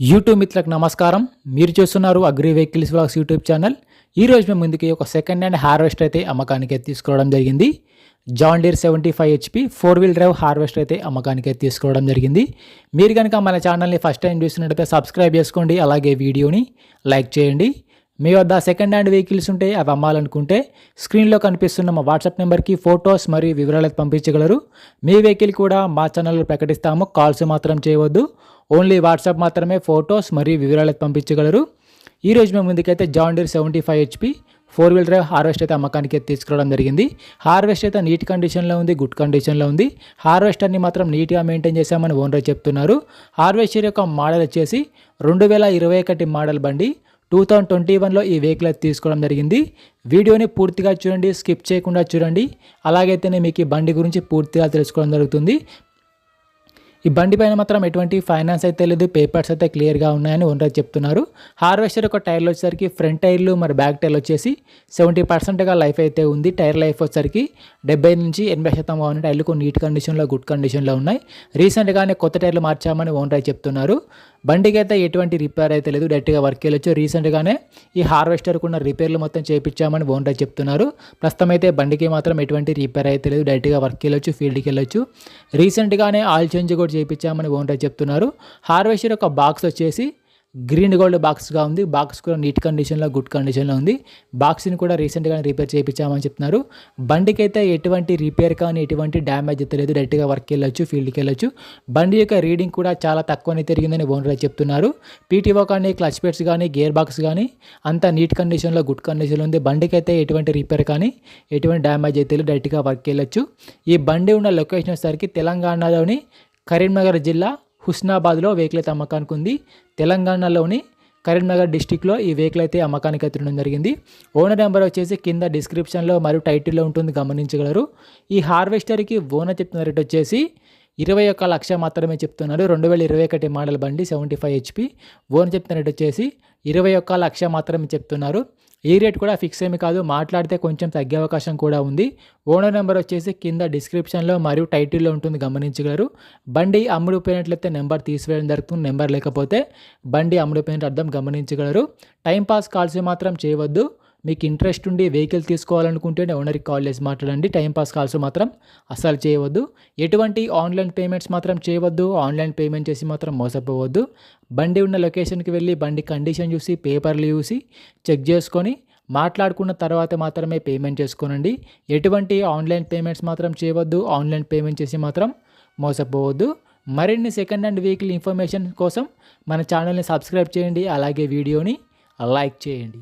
YouTube మిత్రులకు నమస్కారం. మీరు చూస్తున్నారు agri vehicles blogs YouTube channel. ఈ రోజు మేము ముందుకి ఒక సెకండ్ హ్యాండ్ హార్వెస్టర్ అయితే అమ్మకానికి అయితే తీసుకోవడం జరిగింది. John Deere seventy five HP four wheel drive harvester అయితే అమ్మకానికి అయితే తీసుకోవడం జరిగింది. మీరు కనుక మన ఛానల్ని ఫస్ట్ టైం చూసినట్టయితే సబ్స్క్రైబ్ చేసుకోండి. అలాగే వీడియోని లైక్ చేయండి. మీ వద్ద సెకండ్ హ్యాండ్ వెహికల్స్ ఉంటే అవి అమ్మాలనుకుంటే స్క్రీన్లో కనిపిస్తున్న మా వాట్సాప్ నెంబర్కి ఫొటోస్ మరియు వివరాలు పంపించగలరు. మీ వెహికల్ కూడా మా ఛానల్లో ప్రకటిస్తాము. కాల్స్ మాత్రం చేయవద్దు. ఓన్లీ వాట్సాప్ మాత్రమే ఫొటోస్ మరియు వివరాలు అయితే పంపించగలరు. ఈ రోజు మేము ముందుకైతే John Deere seventy five HP four wheel drive harvest అయితే అమ్మకానికి అయితే తీసుకురావడం జరిగింది. హార్వెస్ట్ అయితే నీట్ కండిషన్లో ఉంది గుడ్ కండిషన్లో ఉంది. హార్వెస్టర్ని మాత్రం నీట్గా మెయింటైన్ చేశామని ఓనర్ చెప్తున్నారు. హార్వెస్టర్ యొక్క మోడల్ వచ్చేసి రెండు వేల ఇరవై ఒకటి మోడల్ బండి. టూ థౌజండ్ ట్వంటీ వన్లో ఈ వెహికల్ అయితే తీసుకోవడం జరిగింది. వీడియోని పూర్తిగా చూడండి స్కిప్ చేయకుండా చూడండి. అలాగైతేనే మీకు ఈ బండి గురించి పూర్తిగా తెలుసుకోవడం జరుగుతుంది. ఈ బండి పైన మాత్రం ఎటువంటి ఫైనాన్స్ అయితే లేదు పేపర్స్ అయితే క్లియర్గా ఉన్నాయని ఓనర్ చెప్తున్నారు. హార్వెస్టర్ ఒక టైర్లు వచ్చేసరికి ఫ్రంట్ టైర్లు మరి బ్యాక్ టైర్లు వచ్చేసి సెవెంటీ పర్సెంట్గా లైఫ్ అయితే ఉంది. టైర్ లైఫ్ వచ్చేసరికి డెబ్బై నుంచి ఎనభై శాతం బాగున్నాయి టైర్లు కొన్ని నీట్ కండిషన్లో గుడ్ కండిషన్లో ఉన్నాయి. రీసెంట్గానే కొత్త టైర్లు మార్చామని ఓనర్ చెప్తున్నారు. బండికి అయితే ఎటువంటి రిపేర్ అయితే లేదు డైరెక్ట్గా వర్క్ వెళ్ళొచ్చు రీసెంట్గానే ఈ హార్వెస్టర్కు ఉన్న రిపేర్లు మొత్తం చేయించామని ఓనర్ చెప్తున్నారు. ప్రస్తుతం అయితే బండికి మాత్రం ఎటువంటి రిపేర్ అయితే లేదు డైరెక్ట్గా వర్క్ వెళ్ళొచ్చు ఫీల్డ్కి వెళ్ళొచ్చు. రీసెంట్గానే ఆయిల్ చేంజ్ కూడా చేయించామని ఓనర్ చెప్తున్నారు. హార్వెస్టర్ యొక్క బాక్స్ వచ్చేసి గ్రీన్ గోల్డ్ బాక్స్గా ఉంది. బాక్స్ కూడా నీట్ కండిషన్లో గుడ్ కండిషన్లో ఉంది. బాక్స్ని కూడా రీసెంట్గా రిపేర్ చేయించామని చెప్తున్నారు. బండికి అయితే ఎటువంటి రిపేర్ కానీ ఎటువంటి డ్యామేజ్ అయితే లేదు. డైరెక్ట్గా వర్క్కి వెళ్ళొచ్చు ఫీల్డ్కి వెళ్ళొచ్చు. బండి యొక్క రీడింగ్ కూడా చాలా తక్కువనే తిరిగిందని ఓనర్ చెప్తున్నారు. పీటీఓ కానీ క్లచ్ పెట్స్ కానీ గేర్ బాక్స్ కానీ అంతా నీట్ కండిషన్లో గుడ్ కండిషన్లో ఉంది. బండికి అయితే ఎటువంటి రిపేర్ కానీ ఎటువంటి డ్యామేజ్ అయితే లేదు. డైరెక్ట్గా వర్క్ వెళ్ళొచ్చు. ఈ బండి ఉన్న లొకేషన్ వచ్చేసరికి తెలంగాణలోని కరీంనగర్ జిల్లా హుస్నాబాద్లో వెహికల్ అయితే అమ్మకానికి ఉంది. తెలంగాణలోని కరీంనగర్ డిస్టిక్లో ఈ వెహికల్ అయితే అమ్మకానికి అయితే ఉండడం జరిగింది. ఓనర్ నెంబర్ వచ్చేసి కింద డిస్క్రిప్షన్లో మరియు టైటిల్లో ఉంటుంది గమనించగలరు. ఈ హార్వెస్టర్కి ఓనర్ చెప్తున్న రేట్ వచ్చేసి ఇరవై ఒక్క లక్ష మాత్రమే చెప్తున్నారు. రెండు వేల ఇరవై ఒకటి మోడల్ బండి సెవెంటీ ఫైవ్ హెచ్పి ఓన్ చెప్తున్న రేట్ వచ్చేసి ఇరవై ఒక్క లక్ష మాత్రమే చెప్తున్నారు. ఈ రేట్ కూడా ఫిక్స్ ఏమి కాదు. మాట్లాడితే కొంచెం తగ్గే అవకాశం కూడా ఉంది. ఓనర్ నెంబర్ వచ్చేసి కింద డిస్క్రిప్షన్లో మరియు టైటిల్లో ఉంటుంది. గమనించగలరు. బండి అమ్ముడుపోయినట్లయితే నెంబర్ తీసివేయడం జరుగుతుంది. నెంబర్ లేకపోతే బండి అమ్ముడుపోయినట్టు అర్థం. గమనించగలరు. టైంపాస్ కాల్స్ మాత్రం చేయవద్దు. మీకు ఇంట్రెస్ట్ ఉండి వెహికల్ తీసుకోవాలనుకుంటే ఓనర్కి కాల్ చేసి మాట్లాడండి. టైంపాస్ కాల్స్ మాత్రం అస్సలు చేయవద్దు. ఎటువంటి ఆన్లైన్ పేమెంట్స్ మాత్రం చేయవద్దు. ఆన్లైన్ పేమెంట్ చేసి మాత్రం మోసపోవద్దు. బండి ఉన్న లొకేషన్కి వెళ్ళి బండి కండిషన్ చూసి పేపర్లు చూసి చెక్ చేసుకొని మాట్లాడుకున్న తర్వాత మాత్రమే పేమెంట్ చేసుకోనండి. ఎటువంటి ఆన్లైన్ పేమెంట్స్ మాత్రం చేయవద్దు. ఆన్లైన్ పేమెంట్ చేసి మాత్రం మోసపోవద్దు. మరిన్ని సెకండ్ హ్యాండ్ వెహికల్ ఇన్ఫర్మేషన్ కోసం మన ఛానల్ని సబ్స్క్రైబ్ చేయండి. అలాగే వీడియోని లైక్ చేయండి.